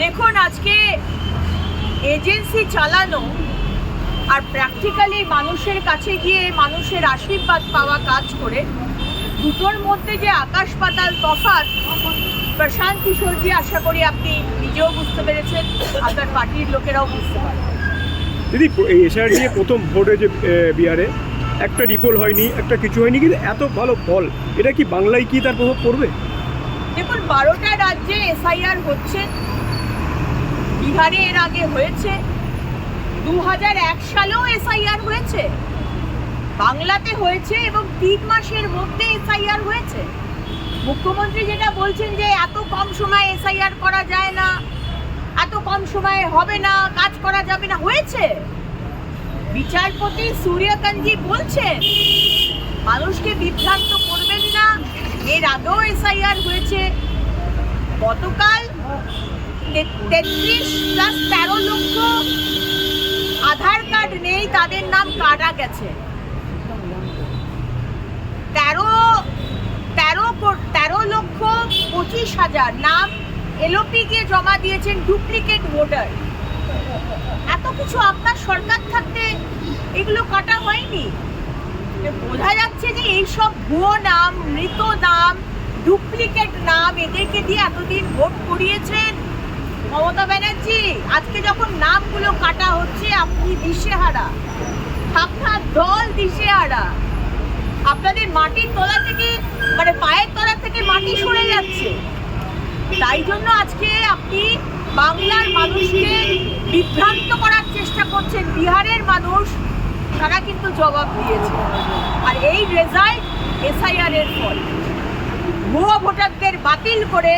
দেখুন আজকে এজেন্সি চালানো আর প্র্যাকটিক্যালি মানুষের কাছে গিয়ে মানুষের আশীর্বাদ পাওয়া কাজ করে দুটোর মধ্যে যে আকাশ পাতাল তফাৎ প্রশান্ত কিশোরজি আশা করি আপনি নিজেও বুঝতে পেরেছেন আপনার পার্টির লোকেরাও বুঝতে পারেন দিদি এই এসআর নিয়ে প্রথম ভোট এ, বিহারে একটা রিপোল হয়নি একটা কিছু হয়নি কিন্তু এত ভালো ফল এটা কি বাংলায় কি তার প্রভাব পড়বে? দেখুন বারোটা রাজ্যে এসআইআর হচ্ছে বিহারে এর আগে হয়েছে দু হাজার এক সালেও এসআইআর হয়েছে। বাংলাতে হয়েছে এবং তিন মাসের মধ্যে এসআইআর হয়েছে। মুখ্যমন্ত্রী যেটা বলছেন যে, এত কম সময়ে এসআইআর করা যায় না, এত কম সময়ে হবে না, কাজ করা যাবে না, হয়েছে। বিচারপতি সূর্যকান্তজি বলছেন, মানুষকে বিভ্রান্ত করবেন না, এর আগেও এসআইআর হয়েছে। গতকাল তেত্রিশ প্লাস তেরো লক্ষ আধার কার্ড নেই, তাদের নাম কাটা গেছে। তেরো তেরো তেরো লক্ষ পঁচিশ হাজার নাম জমা দিয়েছেন ডুপ্লিকেট ভোটার এত কিছু আপনার সরকার থাকতে এগুলো কাটা হয়নি। বোঝা যাচ্ছে যে এইসব ভুয়ো নাম, মৃত নাম ডুপ্লিকেট নাম এদেরকে দিয়ে এতদিন ভোট করিয়েছেন। মমতা ব্যানার্জি, আজকে যখন নামগুলো কাটা হচ্ছে, আপনি দিশেহারা। আপনার দল দিশেহারা। আপনাদের মাটির তলা থেকে মানে পায়ের তলা থেকে মাটি সরে যাচ্ছে। তাই জন্য আজকে আপনি বাংলার মানুষকে বিভ্রান্ত করার চেষ্টা করছেন। বিহারের মানুষ, তারা কিন্তু জবাব দিয়েছে। আর এই রেজাল্ট এসআইআর এর ফল। ভুয়ো ভোটারদের বাতিল করে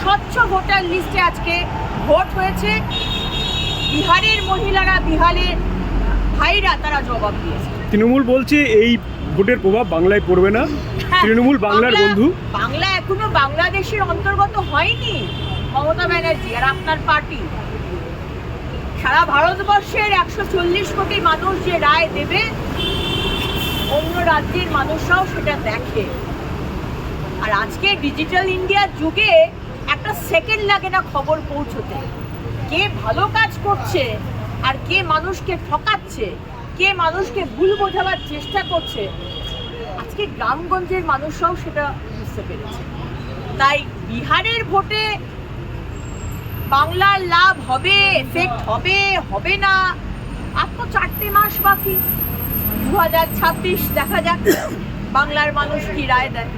স্বচ্ছ ভোটার লিস্টে আজকে ভোট হয়েছে। বিহারের মহিলারা বিহারের ভাইরা তারা জবাব দিয়েছে। তৃণমূল বলছে এই ভোটের প্রভাব বাংলায় পড়বে না। হ্যাঁ, তৃণমূল বাংলার বন্ধু। বাংলা এখনও বাংলাদেশের অন্তর্গত হয়নি মমতা ব্যানার্জি আর আপনার পার্টি। সারা ভারতবর্ষের একশো চল্লিশ কোটি মানুষ যে রায় দেবে অন্য রাজ্যের মানুষরাও সেটা দেখে। আর আজকে ডিজিটাল ইন্ডিয়ার যুগে একটা সেকেন্ড লাগে না খবর পৌঁছতে। কে ভালো কাজ করছে আর কে মানুষকে ঠকাচ্ছে কে মানুষকে ভুল বোঝাবার চেষ্টা করছে আজকে গ্রামগঞ্জের মানুষরাও সেটা বুঝতে পেরেছে। তাই বিহারের ভোটে বাংলার লাভ হবে এফেক্ট হবে হবে না। আর তো চারটে মাস বাকি। দু হাজার ছাব্বিশ দেখা যাক বাংলার মানুষ কি রায় দেয়।